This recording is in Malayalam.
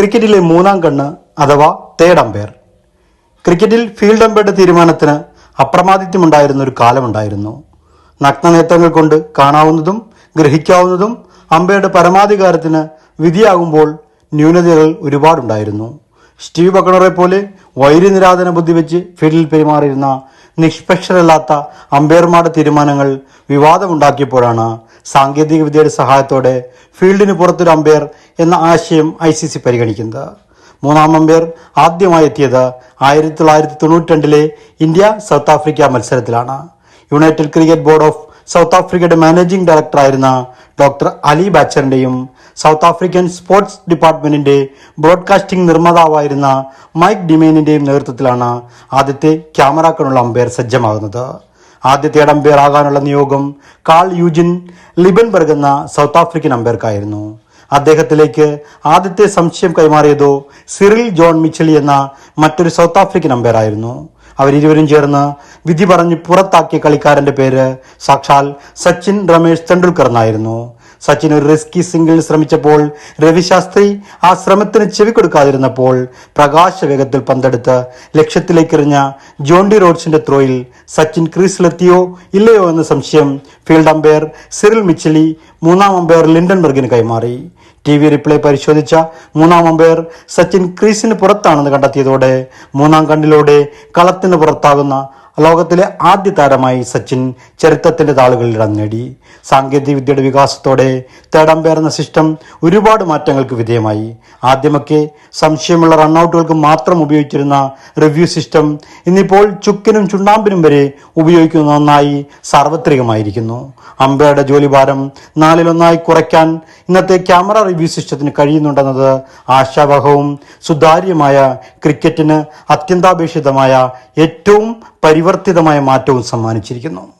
ക്രിക്കറ്റിലെ മൂന്നാം കണ്ണ് അഥവാ തേർഡ് അമ്പയർ ക്രിക്കറ്റിൽ ഫീൽഡ് അമ്പയറുടെ തീരുമാനത്തിന് അപ്രമാദിത്യമുണ്ടായിരുന്ന ഒരു കാലമുണ്ടായിരുന്നു. നഗ്നനേത്രങ്ങൾ കൊണ്ട് കാണാവുന്നതും ഗ്രഹിക്കാവുന്നതും അമ്പയറുടെ പരമാധികാരത്തിന് വിധിയാകുമ്പോൾ ന്യൂനതകൾ ഒരുപാടുണ്ടായിരുന്നു. സ്റ്റീവ് ബക്കണറെ പോലെ വൈരുനിരാധന ബുദ്ധി വെച്ച് ഫീൽഡിൽ പെരുമാറിയിരുന്ന നിഷ്പക്ഷരല്ലാത്ത അമ്പയർമാരുടെ തീരുമാനങ്ങൾ വിവാദമുണ്ടാക്കിയപ്പോഴാണ് സാങ്കേതിക വിദ്യയുടെ സഹായത്തോടെ ഫീൽഡിന് പുറത്തൊരു അമ്പയർ എന്ന ആശയം ഐ സി സി പരിഗണിക്കുന്നത്. മൂന്നാം അമ്പയർ ആദ്യമായി എത്തിയത് ആയിരത്തി തൊള്ളായിരത്തി തൊണ്ണൂറ്റി രണ്ടിലെ India south Africa മത്സരത്തിലാണ്. United Cricket Board of South ആഫ്രിക്കയുടെ മാനേജിംഗ് ഡയറക്ടറായിരുന്ന ഡോക്ടർ അലി ബാച്ചറിന്റെയും സൗത്ത് ആഫ്രിക്കൻ സ്പോർട്സ് ഡിപ്പാർട്ട്മെന്റിന്റെ ബ്രോഡ്കാസ്റ്റിംഗ് നിർമ്മാതാവായിരുന്ന മൈക്ക് ഡിമേനിന്റെയും നേതൃത്വത്തിലാണ് ആദ്യത്തെ ക്യാമറക്കണുള്ള അമ്പയർ സജ്ജമാകുന്നത്. ആദ്യത്തെ അമ്പയർ ആകാനുള്ള നിയോഗം കാൾ യൂജിൻ ലിബൻബർഗ് എന്ന സൗത്ത് ആഫ്രിക്കൻ അമ്പയർക്കായിരുന്നു. അദ്ദേഹത്തിലേക്ക് ആദ്യത്തെ സംശയം കൈമാറിയതോ സിറിൽ ജോൺ മിച്ചലി എന്ന മറ്റൊരു സൗത്ത് ആഫ്രിക്കൻ അമ്പയർ ആയിരുന്നു അവരിരുവരും ചേർന്ന് വിധി പറഞ്ഞ് പുറത്താക്കിയ കളിക്കാരന്റെ പേര് സാക്ഷാൽ സച്ചിൻ രമേശ് തെണ്ടുൽക്കർ എന്നായിരുന്നു. സച്ചിൻ ഒരു റിസ്കി സിംഗിൾ ശ്രമിച്ചപ്പോൾ രവിശാസ്ത്രി ആ ശ്രമത്തിന് ചെവി കൊടുക്കാതിരുന്നപ്പോൾ പ്രകാശ വേഗത്തിൽ പന്തെടുത്ത് ലക്ഷ്യത്തിലേക്ക് എറിഞ്ഞ ജോണ്ടി റോഡ്സിന്റെ ത്രോയിൽ സച്ചിൻ ക്രീസിലെത്തിയോ ഇല്ലയോ എന്ന സംശയം ഫീൽഡ് അമ്പയർ സിറിൽ മിച്ചലി മൂന്നാം അമ്പയർ ലിൻഡൻബർഗിന് കൈമാറി. ടി വി റിപ്ലൈ പരിശോധിച്ച മൂന്നാം അമ്പയർ സച്ചിൻ ക്രീസിന് പുറത്താണെന്ന് കണ്ടെത്തിയതോടെ മൂന്നാം കണ്ണിലൂടെ കളത്തിന് പുറത്താകുന്ന ലോകത്തിലെ ആദ്യ താരമായി സച്ചിൻ ചരിത്രത്തിന്റെ താളുകളിൽ ഇടം നേടി. സാങ്കേതിക വിദ്യയുടെ വികാസത്തോടെ തേടം പേർന്ന സിസ്റ്റം ഒരുപാട് മാറ്റങ്ങൾക്ക് വിധേയമായി. ആദ്യമൊക്കെ സംശയമുള്ള റണ്ണൌട്ടുകൾക്ക് മാത്രം ഉപയോഗിച്ചിരുന്ന റിവ്യൂ സിസ്റ്റം ഇന്നിപ്പോൾ ചുക്കിനും ചുണ്ണാമ്പിനും വരെ ഉപയോഗിക്കുന്ന ഒന്നായി സാർവത്രികമായിരിക്കുന്നു. അമ്പയുടെ ജോലിഭാരം നാലിലൊന്നായി കുറയ്ക്കാൻ ഇന്നത്തെ ക്യാമറ റിവ്യൂ സിസ്റ്റത്തിന് കഴിയുന്നുണ്ടെന്നത് ആശാവഹവും സുതാര്യമായ ക്രിക്കറ്റിന് അത്യന്താപേക്ഷിതമായ ഏറ്റവും പരിവർത്തിതമായ മാറ്റവും സമ്മാനിച്ചിരിക്കുന്നു.